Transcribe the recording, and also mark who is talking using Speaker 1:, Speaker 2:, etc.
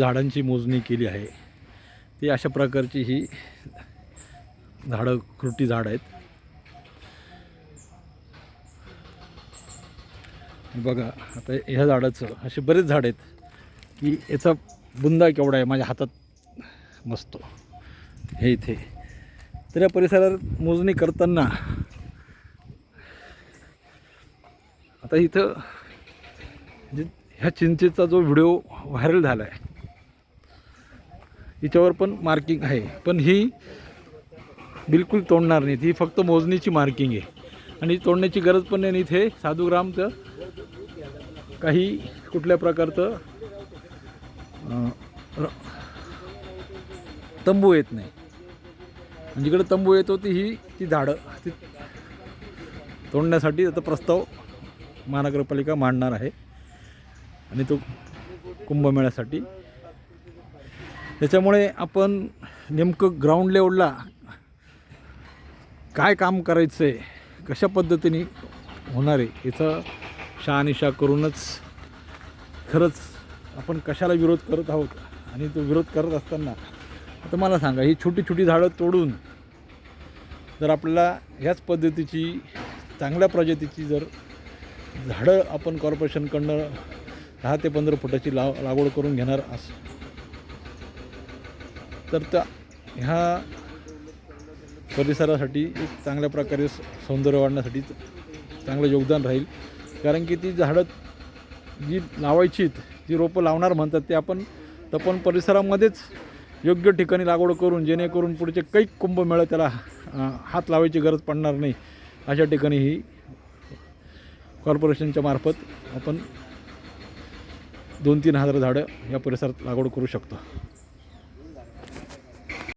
Speaker 1: झाडांची मोजणी केली आहे. ती अशा प्रकारची ही झाडं खुरटी झाड आहेत. बघा आता ह्या झाडाचं असे बरेच झाड आहेत की याचा बुंदा केवढा आहे माझ्या हातात बसतो. हे इथे. तर या परिसरात मोजणी करताना आता इथं ह्या चिंचेचा जो व्हिडिओ व्हायरल झाला आहे हिच्यावर पण मार्किंग आहे. पण ही बिलकुल तोडणार नाहीत. ही फक्त मोजणीची मार्किंग आहे. आणि तोडण्याची गरज पण नाही इथे साधू ग्रामचं काही कुठल्या प्रकारचं र- तंबू येत नाही. आणि जिकडे तंबू येतो ती ही ती झाडं ती तोडण्यासाठी आता प्रस्ताव महानगरपालिका मांडणार आहे. आणि तो कुंभमेळ्यासाठी त्याच्यामुळे आपण नेमकं ग्राउंड लेवलला काय काम करायचं आहे कशा पद्धतीने होणार आहे याचा शहानिशा करूनच खरंच आपण कशाला विरोध करत आहोत आणि तो विरोध करत असताना आता मला सांगा ही छोटी छोटी झाडं तोडून जर आपल्याला ह्याच पद्धतीची चांगल्या प्रजातीची जर झाडं आपण कॉर्पोरेशनकडनं दहा ते पंधरा फुटाची लाव लागवड करून घेणार अस तर त्या ह्या परिसरासाठी एक चांगल्या प्रकारे सौंदर्य वाढण्यासाठी चांगलं योगदान राहील. कारण की ती झाडं जी लावायचीत जी रोपं लावणार म्हणतात ते आपण तपन परिसरामध्येच योग्य ठिकाणी लागवड करून जेणेकरून पुढचे काही कुंभमेळा त्याला हात लावायची गरज पडणार नाही अशा ठिकाणी ही कॉर्पोरेशनच्या मार्फत आपण दोन तीन हजार झाडं या परिसरात लागवड करू शकतो.